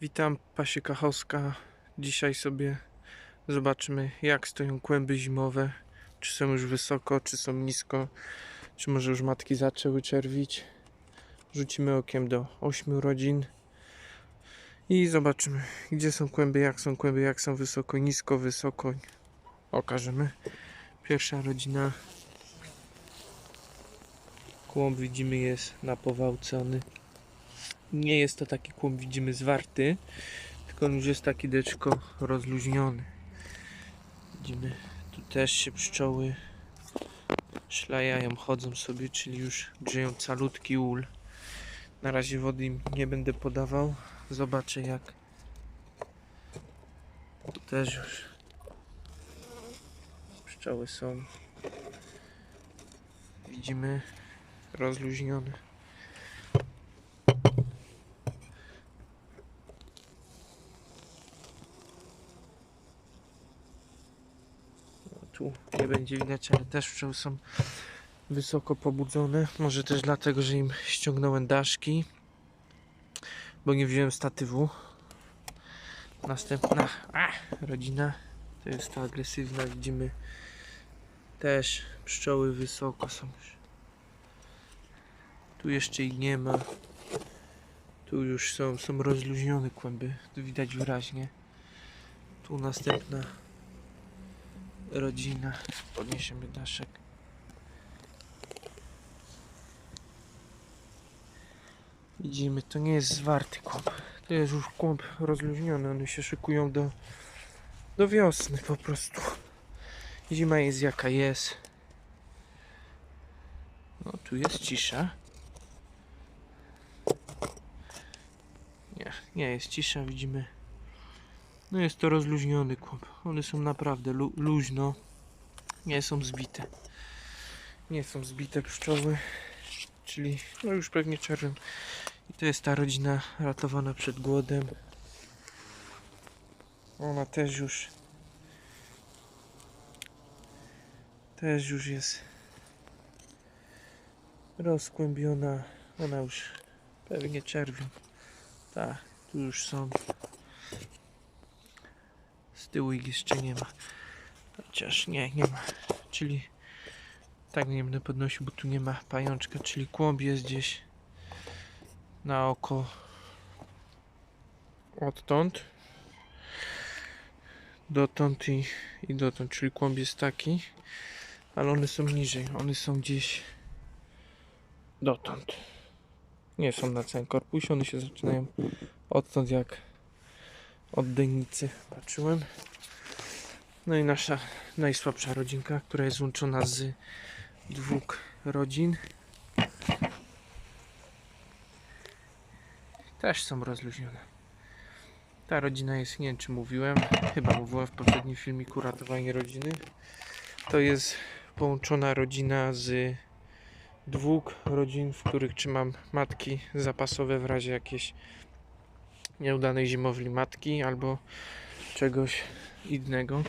Witam, Pasie Kachowska. Dzisiaj sobie zobaczymy, jak stoją kłęby zimowe. Czy są już wysoko, czy są nisko, czy może już matki zaczęły czerwić. Rzucimy okiem do 8 rodzin i zobaczymy, gdzie są kłęby, jak są kłęby, jak są wysoko, nisko, wysoko. Okażemy. Pierwsza rodzina. Kłąb widzimy jest napowałcony. Nie jest to taki kłąb, widzimy, zwarty, tylko on już jest taki deczko rozluźniony. Widzimy, tu też się pszczoły szlajają, chodzą sobie, czyli już grzeją calutki ul. Na razie wody im nie będę podawał. Zobaczę jak. Tu też już pszczoły są. Widzimy rozluźnione. Tu nie będzie widać, ale też pszczoły są wysoko pobudzone. Może też dlatego, że im ściągnąłem daszki, bo nie wziąłem statywu. Następna rodzina to jest ta agresywna. Widzimy też pszczoły wysoko są już. Tu jeszcze ich nie ma. Tu już są, są rozluźnione kłęby. Tu widać wyraźnie. Tu następna rodzina. Podniesiemy daszek. Widzimy, to nie jest zwarty kłąb. To jest już kłąb rozluźniony. One się szykują do, do wiosny po prostu. Zima jest jaka jest. No, tu jest cisza. Nie, nie jest cisza, widzimy. No jest to rozluźniony kłąb. One są naprawdę lu luźno. Nie są zbite. Nie są zbite pszczoły. Czyli no już pewnie czerwień. I to jest ta rodzina ratowana przed głodem. Ona też już też już jest rozkłębiona. Ona już pewnie czerwień. Tak, tu już są. Z tyłu ich jeszcze nie ma. Chociaż nie, nie ma. Czyli tak nie będę podnosił, bo tu nie ma pajączka, czyli kłąb jest gdzieś na oko odtąd dotąd i, i dotąd, czyli kłąb jest taki, ale one są niżej, one są gdzieś dotąd. Nie są na całym korpusie, one się zaczynają odtąd jak od dynicy patrzyłem. No i nasza najsłabsza rodzinka, która jest łączona z dwóch rodzin. Też są rozluźnione. Ta rodzina jest, nie wiem czy mówiłem, chyba mówiłem w poprzednim filmiku ratowanie rodziny. To jest połączona rodzina z dwóch rodzin, w których trzymam matki zapasowe w razie jakiejś nieudanej zimowli matki albo czegoś innego.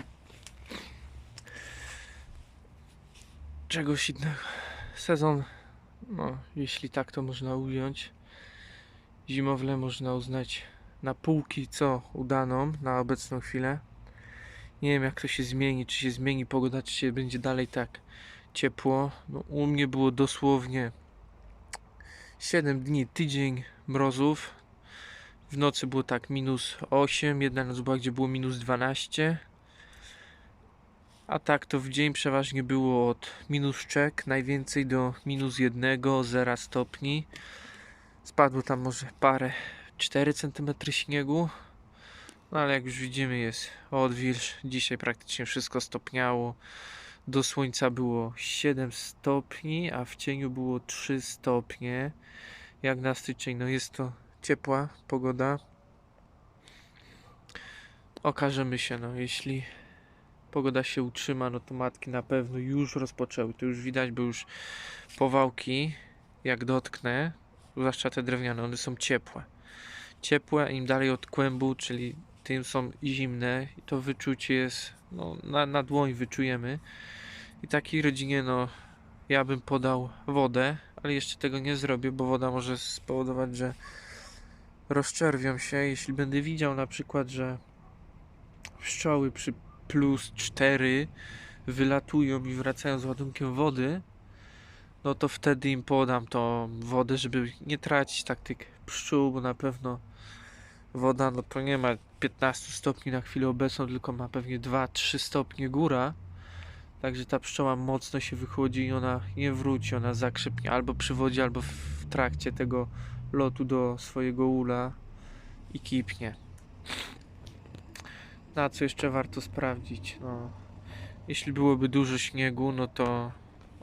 Czegoś innego. Sezon, no, jeśli tak to można ująć, zimowle można uznać na półki co udaną na obecną chwilę. Nie wiem jak to się zmieni, czy się zmieni pogoda, czy się będzie dalej tak ciepło. No, u mnie było dosłownie 7 dni, tydzień mrozów. W nocy było tak minus 8, jedna noc była, gdzie było minus 12. A tak to w dzień przeważnie było od minus czek, najwięcej do minus 1, 0 stopni. Spadło tam może parę 4 cm śniegu. No ale jak już widzimy jest odwilż. Dzisiaj praktycznie wszystko stopniało. Do słońca było 7 stopni, a w cieniu było 3 stopnie. Jak na styczeń, no jest to ciepła pogoda. Okażemy się, no jeśli pogoda się utrzyma, no to matki na pewno już rozpoczęły. To już widać, bo już powałki, jak dotknę, zwłaszcza te drewniane, one są ciepłe. Ciepłe, im dalej od kłębu, czyli tym są zimne i to wyczucie jest, no, na, na dłoń wyczujemy. I takiej rodzinie, no, ja bym podał wodę, ale jeszcze tego nie zrobię, bo woda może spowodować, że rozczerwią się, jeśli będę widział na przykład, że pszczoły przy plus 4 wylatują i wracają z ładunkiem wody, no to wtedy im podam tą wodę, żeby nie tracić tak tych pszczół, bo na pewno woda no to nie ma 15 stopni na chwilę obecną, tylko ma pewnie 2-3 stopnie góra. Także ta pszczoła mocno się wychłodzi i ona nie wróci, ona zakrzepnie albo przy wodzie, albo w trakcie tego lotu do swojego ula i kipnie. Na co jeszcze warto sprawdzić? No, jeśli byłoby dużo śniegu, no to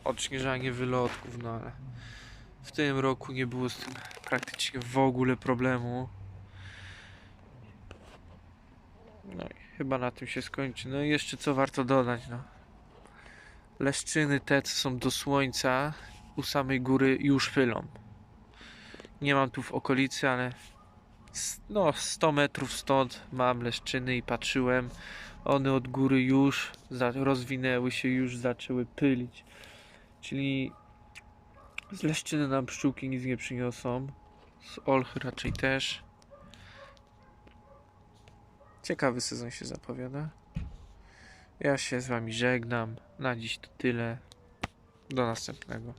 odśnieżanie wylotków, no ale w tym roku nie było z tym praktycznie w ogóle problemu. No i chyba na tym się skończy. No i jeszcze co warto dodać, no. Leszczyny te, co są do słońca, u samej góry już pylą. Nie mam tu w okolicy, ale no 100 metrów stąd mam leszczyny i patrzyłem. One od góry już rozwinęły się, już zaczęły pylić. Czyli z leszczyny nam pszczółki nic nie przyniosą. Z olchy raczej też. Ciekawy sezon się zapowiada. Ja się z wami żegnam. Na dziś to tyle. Do następnego.